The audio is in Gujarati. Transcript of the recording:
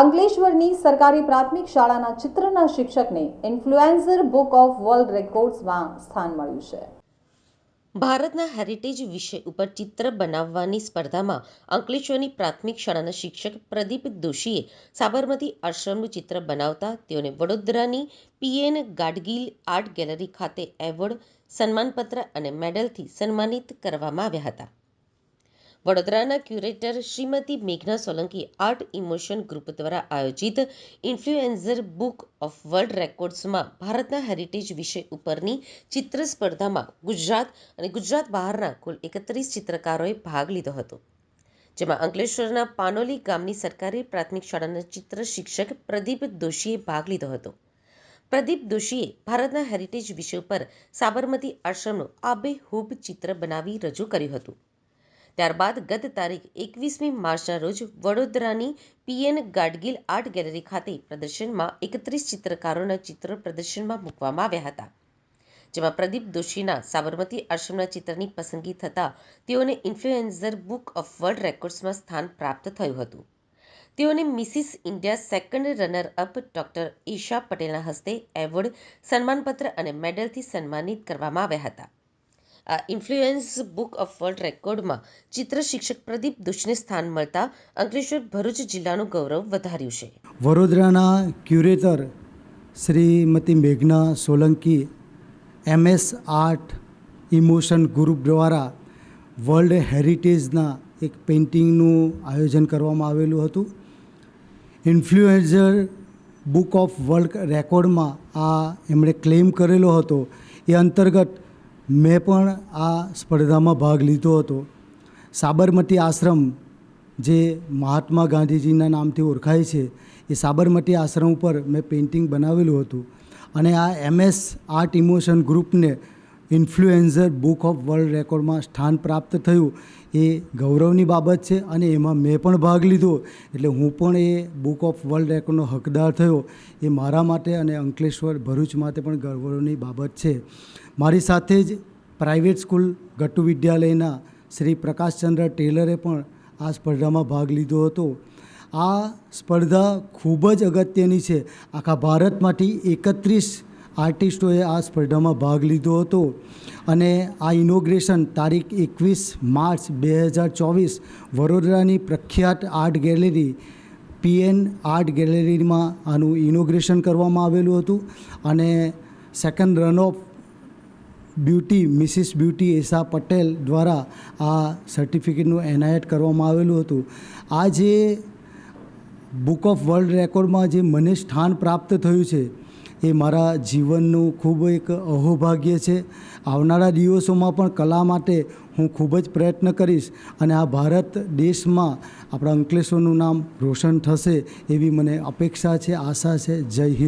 અંકલેશ્વરની સરકારી પ્રાથમિક શાળાના ચિત્રના શિક્ષકને ઇન્ફ્લુએન્સર બુક ઓફ વર્લ્ડ રેકોર્ડ્સમાં સ્થાન મળ્યું છે. ભારતના હેરિટેજ વિષય ઉપર ચિત્ર બનાવવાની સ્પર્ધામાં અંકલેશ્વરની પ્રાથમિક શાળાના શિક્ષક પ્રદીપ દોશીએ સાબરમતી આશ્રમનું ચિત્ર બનાવતા તેઓને વડોદરાની પીએન ગાડગીલ આર્ટ ગેલેરી ખાતે એવોર્ડ, સન્માનપત્ર અને મેડલથી સન્માનિત કરવામાં આવ્યા હતા. વડોદરાના ક્યુરેટર શ્રીમતી મેઘના સોલંકી આર્ટ ઇમોશન ગ્રુપ દ્વારા આયોજિત ઇન્ફ્લુએન્ઝર બુક ઓફ વર્લ્ડ રેકોર્ડ્સમાં ભારતના હેરિટેજ વિષય ઉપરની ચિત્ર સ્પર્ધામાં ગુજરાત અને ગુજરાત બહારના કુલ એકત્રીસ ચિત્રકારોએ ભાગ લીધો હતો. જેમાં અંકલેશ્વરના પાનોલી ગામની સરકારી પ્રાથમિક શાળાના ચિત્ર શિક્ષક પ્રદીપ દોશીએ ભાગ લીધો હતો. પ્રદીપ દોશીએ ભારતના હેરિટેજ વિષય પર સાબરમતી આશ્રમનું આબેહૂબ ચિત્ર બનાવી રજૂ કર્યું હતું. ત્યારબાદ ગત તારીખ એકવીસમી માર્ચના રોજ વડોદરાની પીએન ગાડગીલ આર્ટ ગેલેરી ખાતે પ્રદર્શનમાં એકત્રીસ ચિત્રકારોના ચિત્રો પ્રદર્શનમાં મૂકવામાં આવ્યા હતા. જેમાં પ્રદીપ દોશીના સાબરમતી આશ્રમના ચિત્રની પસંદગી થતાં તેઓને ઇન્ફ્લુએન્ઝર બુક ઓફ વર્લ્ડ રેકોર્ડ્સમાં સ્થાન પ્રાપ્ત થયું હતું. તેઓને Mrs India second runner up doctor Isha પટેલના હસ્તે એવોર્ડ, સન્માનપત્ર અને મેડલથી સન્માનિત કરવામાં આવ્યા હતા. આ ઇન્ફ્લુએન્સ બુક ઓફ વર્લ્ડ રેકોર્ડમાં ચિત્ર શિક્ષક પ્રદીપ દુશને સ્થાન મળતા અંકલેશ્વર ભરૂચ જિલ્લાનું ગૌરવ વધાર્યું છે. વડોદરાના curator Shrimati મેઘના Solanki, MS art, emotion group દ્વારા વર્લ્ડ હેરિટેજના એક પેઇન્ટિંગનું આયોજન કરવામાં આવેલું હતું. ઇન્ફ્લુએન્ઝર બુક ઓફ વર્લ્ડ રેકોર્ડમાં આ એમણે ક્લેમ કરેલો હતો. એ અંતર્ગત મેં પણ આ સ્પર્ધામાં ભાગ લીધો હતો. સાબરમતી આશ્રમ, જે મહાત્મા ગાંધીજીના નામથી ઓળખાય છે, એ સાબરમતી આશ્રમ ઉપર મેં પેઇન્ટિંગ બનાવેલું હતું. અને આ એમએસ આર્ટ ઇમોશન ગ્રુપને ઇન્ફ્લુએન્ઝર બુક ઓફ વર્લ્ડ રેકોર્ડમાં સ્થાન પ્રાપ્ત થયું. એ ગૌરવની બાબત છે અને એમાં મેં પણ ભાગ લીધો. એટલે હું પણ એ બુક ઓફ વર્લ્ડ રેકોર્ડનો હકદાર થયો. એ મારા માટે અને અંકલેશ્વર ભરૂચ માટે પણ ગૌરવની બાબત છે. મારી સાથે જ પ્રાઇવેટ સ્કૂલ ગટ્ટુ વિદ્યાલયના શ્રી પ્રકાશચંદ્ર ટેલરે પણ આ સ્પર્ધામાં ભાગ લીધો હતો. આ સ્પર્ધા ખૂબ જ અગત્યની છે. આખા ભારતમાંથી એકત્રીસ આર્ટિસ્ટોએ આ સ્પર્ધામાં ભાગ લીધો હતો અને આ ઇનોગ્રેશન તારીખ એકવીસ માર્ચ બે હજાર ચોવીસ વડોદરાની પ્રખ્યાત આર્ટ ગેલેરી, પીએન આર્ટ ગેલેરીમાં આનું ઇનોગ્રેશન કરવામાં આવેલું હતું અને second run of beauty Mrs beauty Esha Patel દ્વારા આ સર્ટિફિકેટનું એનાયત કરવામાં આવેલું હતું. આ જે બુક ઓફ વર્લ્ડ રેકોર્ડમાં જે મને સ્થાન પ્રાપ્ત થયું છે એ મારા જીવનનું ખૂબ એક અહોભાગ્ય છે. આવનારા દિવસોમાં પણ કલા માટે હું ખૂબ જ પ્રયત્ન કરીશ અને આ ભારત દેશમાં આપણા અંકલેશ્વરનું નામ રોશન થશે એવી મને અપેક્ષા છે, આશા છે. જય હિન્દ.